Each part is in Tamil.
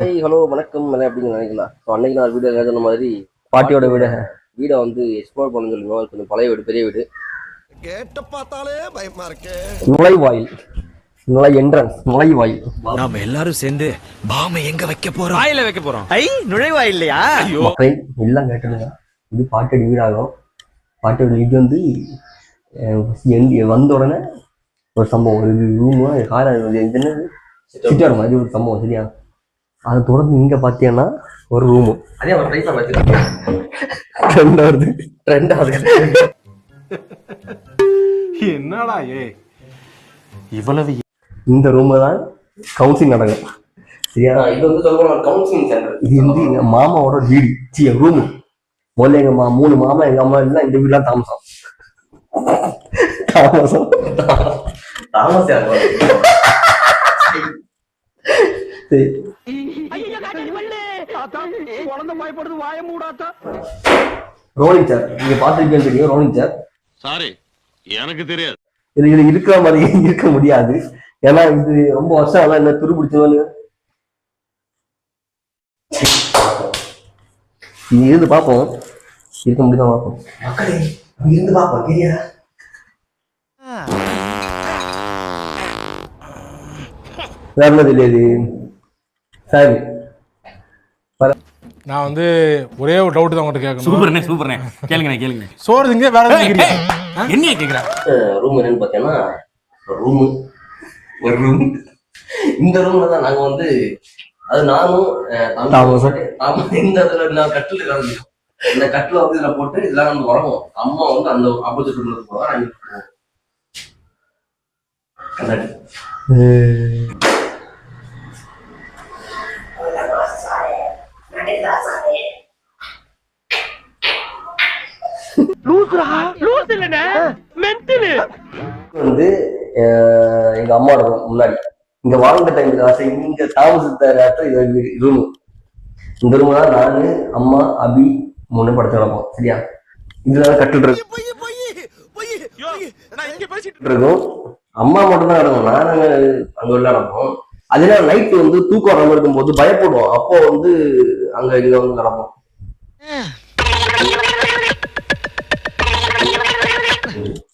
ஹாய் ஹலோ வணக்கம். எப்படிங்க நினைக்கலாம். ஸோ அன்னைக்கு நான் வீடியோ சொன்ன மாதிரி. பாட்டியோட வீடு. வீடை வந்து எக்ஸ்ப்ளோர் பண்ண அது கொஞ்சம் பழைய வீடு பெரிய வீடு. கேட்ட பார்த்தாலே பயமா இருக்கே. நுழைவாயில். நுழை என்ட்ரன்ஸ் நுழைவாயில். நாம எல்லாரும் சேர்ந்து பாம எங்க வைக்க போறோம்? வாயில வைக்க போறோம். ஐ நுழைவா இல்லையா மக்களே எல்லாம் கேட்டுடுங்க இது பாட்டியோட வீடாகும். பாட்டியோட வீடு வந்து வந்த உடனே ஒரு சம்பவம். ஒரு ரூமு கார என்னது? சிட்டார் மாதிரி ஒரு சம்பவம் சரியா? அதை தொடர்ந்து இங்க பாத்தீங்கன்னா ஒரு ரூமு அதே ஒரு ரைஸாக வச்சுருக்கேன் ரெண்டாவது ரெண்டாவது. என்னடா ஏ இவ்வளவு இந்த ரூமு தான் கவுன்சிலிங் நடக்கும். சரியா? இது வந்து சொல்லணும் கவுன்சிலிங் சென்டர் இது வந்து எங்க மாமாவோட வீடு. சி ரூமு முதல்ல எங்க மா மூணு மாமா எங்க அம்மா எல்லாம் இந்த வீட்டுல தாமசம். தாமசம். யார் சரி. ரோலிங் சார் நீங்க பாத்துருக்கீங்க தெரியும். ரோலிங் சார் சாரி எனக்கு தெரியாது. இது இது இருக்கிற மாதிரி இருக்க முடியாது. ஏன்னா இது ரொம்ப வருஷம் அதான் என்ன துரு பிடிச்சவனு இது இருந்து பார்ப்போம். இருக்க முடியுதா பார்ப்போம். மக்களே இங்க இருந்து பார்ப்போம் கேரியா வேற என்ன தெரியாது சரி. நான் வந்து ஒரே ஒரு டவுட் தான் உங்கள்கிட்ட கேட்கணும். சூப்பர்ண்ணே சூப்பர்ண்ணே. கேளுங்கண்ணே கேளுங்க சோறு திங்க வேற எதுவும் கேக்குறீங்க? என்ன கேக்குறா? ரூம் என்னன்னு பார்த்தீங்கன்னா ரூமு ஒரு ரூம் இந்த ரூம்ல தான் நாங்க வந்து அது நானும் இந்த இதுல நான் கட்டில் கிடந்தோம் இந்த கட்டில வந்து இதுல போட்டு இதெல்லாம் நம்ம உறங்கும் அம்மா வந்து அந்த ஆப்போசிட் ரூம்ல போவா நாங்க இங்க போவோம் கண்ணாடி வந்து அஹ், எங்க அம்மாவோட முன்னாடி. இங்க வாழ்ந்த டைம்ல இங்க தாமசித்த நேரத்துல இது ரூம். இந்த ரூம் தான் நானு அம்மா அபி மூணு படுத்து கிடப்போம் சரியா? இதுல கட்டில் இருக்கு. இருக்கும். அம்மா மட்டும் தான் கிடக்கும் நானு அங்க உள்ள கிடப்போம் அதனால நைட் வந்து தூக்கம் வராம இருக்கும்போது பயப்படுவோம். அப்போ வந்து அங்க இங்க வந்து கிடப்போம்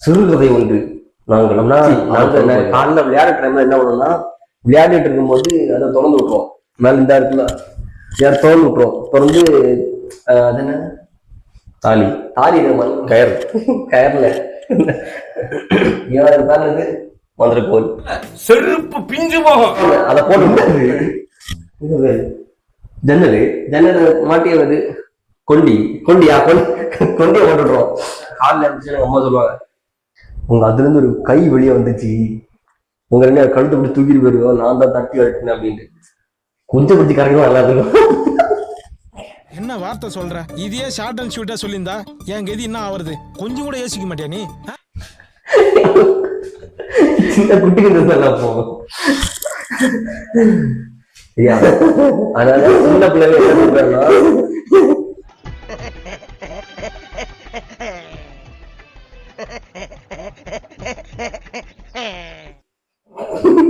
சிறுகதை ஒன்று. நாங்கள் நாங்க காலைல விளையாடுற டைம்ல என்ன பண்ணுவோம்னா விளையாடிட்டு இருக்கும்போது அதை திறந்து விட்டுருவோம். மேல இந்த இடத்துல யார் திறந்து விட்டுருவோம். திறந்து அது என்ன? தாலி. தாலி கயர் கயர்ல ஏழாயிரம் பேர் இது மந்திர கோல் செருப்பு பிஞ்சு போகும். அதை போட்டு ஜன்னல். ஜன்னல் மாட்டியது கொண்டி. கொண்டியா? கொண்டி கொண்டிய போட்டுடுறோம் காலில் இருந்துச்சு எங்க அம்மா சொல்லுவாங்க உங்க அதுல இருந்து ஒரு கை வெளியே வந்துச்சு. உங்க ரெண்டு கழுத்து பிடிச்சி தூக்கிட்டு போயிருக்கோம். நான் தான் தட்டி வரட்டேன் அப்படின்ட்டு. கொஞ்சம் பிடிச்சி கறக்கணும் எல்லாத்துக்கும் என்ன வார்த்தை சொல்ற? இதையே ஷார்ட் அண்ட் ஷூட்டா சொல்லியிருந்தா என் கதி என்ன ஆவறது? கொஞ்சம் கூட யோசிக்க மாட்டியா நீ? சின்ன குட்டிக்கு அப்போ சரியா அதனால சின்ன பிள்ளைங்க என்ன பண்றாங்கன்னா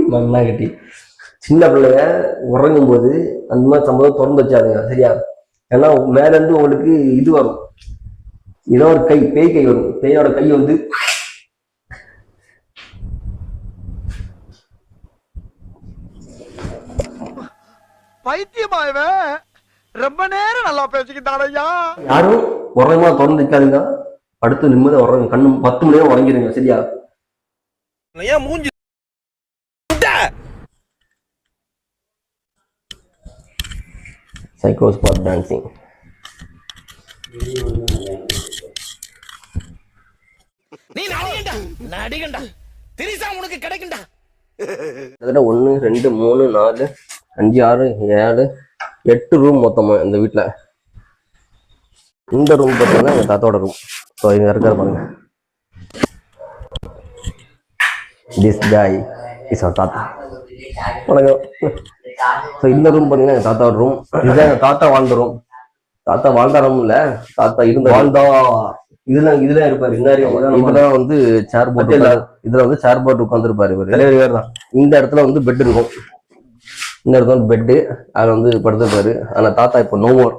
மண்ணா கட்டி. சின்ன பிள்ளைங்க உறங்கும் போது அந்த மாதிரி சம்பவம் திறந்து வச்சாதுங்க சரியா? ஏன்னா மேல இருந்து உங்களுக்கு இது வரும். ஏதோ ஒரு கை பேய் கை வரும். பேயோட கை வந்து பைத்தியமா இவன்? ரொம்ப நேரம் நல்லா பேசிக்கிட்டாடையா யாரும் உறங்கமா திறந்து வைக்காதுங்க அடுத்து நிம்மதியா உறங்க கண்ணு பத்து மணி நேரம் உறங்கிடுங்க சரியா? ஏன் மூஞ்சி சைக்கோ ஸ்பாட் டான்சிங் நீ நடிகண்டா நடிகண்டா திரிசா உனக்கு கிடைக்கும்டா. கிட்டத்தட்ட ஒன்று ரெண்டு மூணு நாலு அஞ்சு ஆறு ஏழு எட்டு ரூம் மொத்தமாக இந்த வீட்டில் இந்த ரூம் பார்த்தீங்கன்னா எங்கள் தாத்தாவோட ரூம் ஸோ இங்கே இருக்காரு பாருங்க. திஸ் காய் இஸ் அவர் தாத்தா. வணக்கம். ஸோ இந்த ரூம் பார்த்தீங்கன்னா எங்கள் தாத்தாவோட ரூம் இதுதான் எங்கள் தாத்தா வாழ்ந்த ரூம் தாத்தா வாழ்ந்தாரம் இல்ல. தாத்தா இருந்த வாழ்ந்தா இதுல இதுல இருப்பாரு. இதுதான் வந்து சேர் போட்டு இதுல வந்து சேர் போட்டு உட்காந்துருப்பாரு இவரு. தலைவர் தான். இந்த இடத்துல வந்து பெட் இருக்கும். இந்த இடத்துல பெட்டு அதில் வந்து படுத்துருப்பாரு. ஆனால் தாத்தா இப்போ நோ மோர்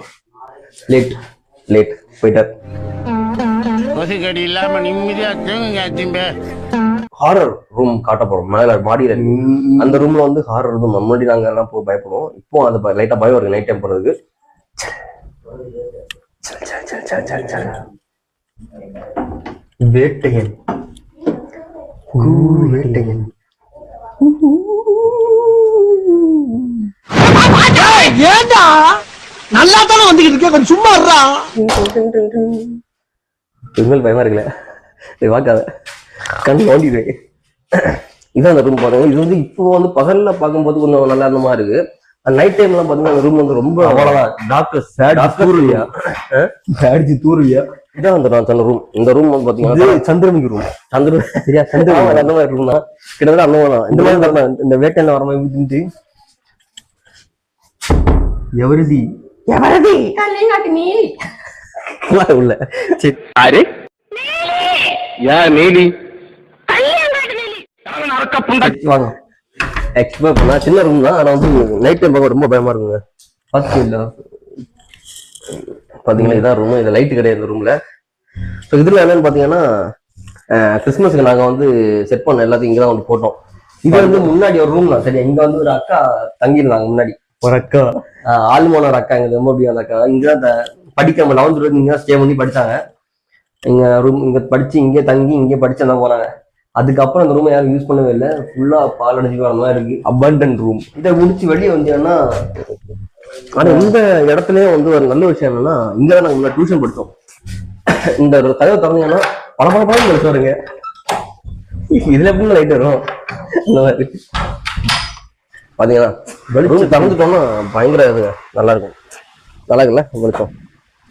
லேட் லேட் போயிட்டார். இல்லாம நிம்மதியா தூங்குங்க ஹாரர் ரூம் காட்ட போறோம் மேல மாடியில அந்த ரூம்ல வந்து ஹாரர் ரூம் முன்னாடி நாங்க எல்லாம் போய் பயப்படுவோம். இப்போ அது லைட்டா பயம் இருக்கு நைட் டைம் போறதுக்கு. வேட்டையன். வேட்டையன். ஏண்டா? நல்லா தானே வந்துகிட்டு இருக்கேன் கொஞ்சம் சும்மா இருடா. இனிமேல் பயமா இருக்குல்ல. வாக்காத. கண் நோண்டிடுவேன் இதான் அந்த ரூம் பாருங்க. இது வந்து இப்போ வந்து பகல்ல பார்க்கும்போது கொஞ்சம் நல்லா இருந்த மாதிரி இருக்கு நைட் டைம்ல பாத்தீங்கன்னா அந்த ரூம் வந்து ரொம்ப அவ்வளவுதான். டாக்டர் சேட் தூருவியா அடிச்சு தூருவியா இதான் அந்த நான் ரூம் இந்த ரூம் வந்து பாத்தீங்கன்னா சந்திரமுகி ரூம் சந்திர சரியா சந்திரமுகி அந்த மாதிரி ரூம் தான். கிட்டத்தட்ட அந்த மாதிரி தான். இந்த மாதிரி வரலாம் இந்த வேட்டையில வர மாதிரி இருந்துச்சு எவருதி? உள்ள உள்ள சரி. யாரு? யார் நீலி வாங்க. எக்ஸ்பர்ட் நான் சின்ன ரூம் தான். ஆனா வந்து நைட் டைம் பார்க்க ரொம்ப பயமா இருக்குங்க. ஃபர்ஸ்ட் இல்ல பாத்தீங்கன்னா இதான் ரூம் இது லைட் கிடையாது இந்த ரூம்ல ஸோ இதுல என்னன்னு பாத்தீங்கன்னா கிறிஸ்மஸ்க்கு நாங்க வந்து செட் பண்ண எல்லாத்தையும் இங்கதான் வந்து போட்டோம். இது வந்து முன்னாடி ஒரு ரூம் தான். சரியா இங்க வந்து ஒரு அக்கா தங்கியிருந்தாங்க முன்னாடி. ஒரு அக்கா. ஆஹ் ஆல்மோனர் அக்கா எங்க ரொம்ப அந்த அக்கா. இங்கதான் படிக்காம லெவன்த் இங்க ஸ்டே பண்ணி படிச்சாங்க. இங்க ரூம் இங்க படிச்சு இங்கே தங்கி இங்கே படிச்சு தான் போனாங்க அதுக்கப்புறம் இந்த ரூமை யாரும் யூஸ் பண்ணவே இல்லை. ஃபுல்லா பால் அடிச்சு வர மாதிரி இருக்கு. அபண்டன் ரூம் இதை முடிச்சு வெளியே வந்தீங்கன்னா ஆனா இந்த இடத்துலயே வந்து ஒரு நல்ல விஷயம் என்னன்னா இங்க தான் நாங்க டியூஷன் படிச்சோம் இந்த கதவை திறந்தீங்கன்னா பல பல பழம் படிச்சு வருங்க இதுல எப்படி லைட் வரும்? அந்த மாதிரி. பாத்தீங்கன்னா வெளிச்சம் திறந்துட்டோம்னா பயங்கர இது நல்லா இருக்கும். நல்லா இருக்குல்ல? வெளிச்சம்.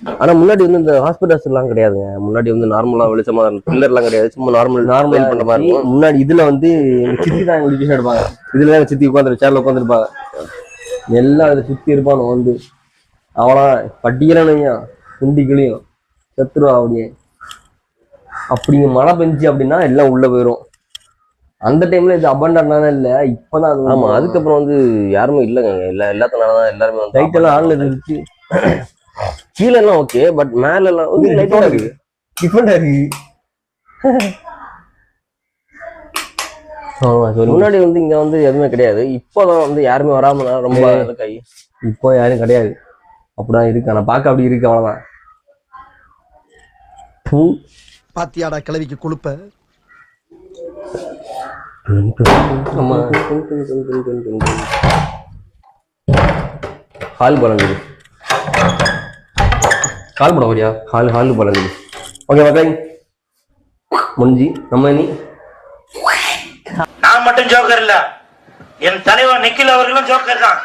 ஆனா முன்னாடி வந்து இந்த ஹாஸ்பிட்டல்ஸ் எல்லாம் கிடையாதுங்க. முன்னாடி வந்து நார்மலா வெளிச்சமா பில்லர் எல்லாம் கிடையாது. சும்மா நார்மல் நார்மல் பண்ற மாதிரி முன்னாடி இதுல வந்து சித்தி தான் எங்களுக்கு டியூஷன் எடுப்பாங்க இதுல தான் சித்தி உட்காந்து சேர்ல உட்காந்துருப்பாங்க எல்லாம் இதை சுத்தி இருப்பான் வந்து. அவனா பட்டியலையா குண்டிகளையும் செத்துருவா அப்படியே. அப்படிங்க மழை பெஞ்சு அப்படின்னா எல்லாம் உள்ள போயிரும். அந்த டைம்ல இது அபண்டனான இல்ல. இப்பதான் அது ஆமா அதுக்கப்புறம் வந்து யாருமே இல்லைங்க. எல்லா எல்லாத்தனால தான் எல்லாருமே வந்து லைட் எல்லாம் ஆன்ல இருந்துச்சு கீழே எல்லாம் ஓகே பட் மேல எல்லாம் வந்து லைட்டா இருக்கு. டிஃபரெண்டா இருக்கு. முன்னாடி வந்து இங்க வந்து எதுவுமே கிடையாது. இப்போதான் வந்து யாருமே வராம ரொம்ப கை இப்போ யாரும் கிடையாது. அப்படிதான் இருக்கு. ஆனா பார்க்க அப்படி இருக்கு அவ்வளவுதான். பூ. பாத்தியாடா கிளவிக்கு கொழுப்ப. ஆமா. ஹால் பழங்குது கால் பண்ண வரியா? ஹால் ஹால் பழங்குது ஓகே மக்கள் முடிஞ்சு நம்ம நீ நான் மட்டும் ஜோக்கர் இல்ல. என் தலைவர் நிக்கில் அவர்களும் ஜோக்கர் தான்.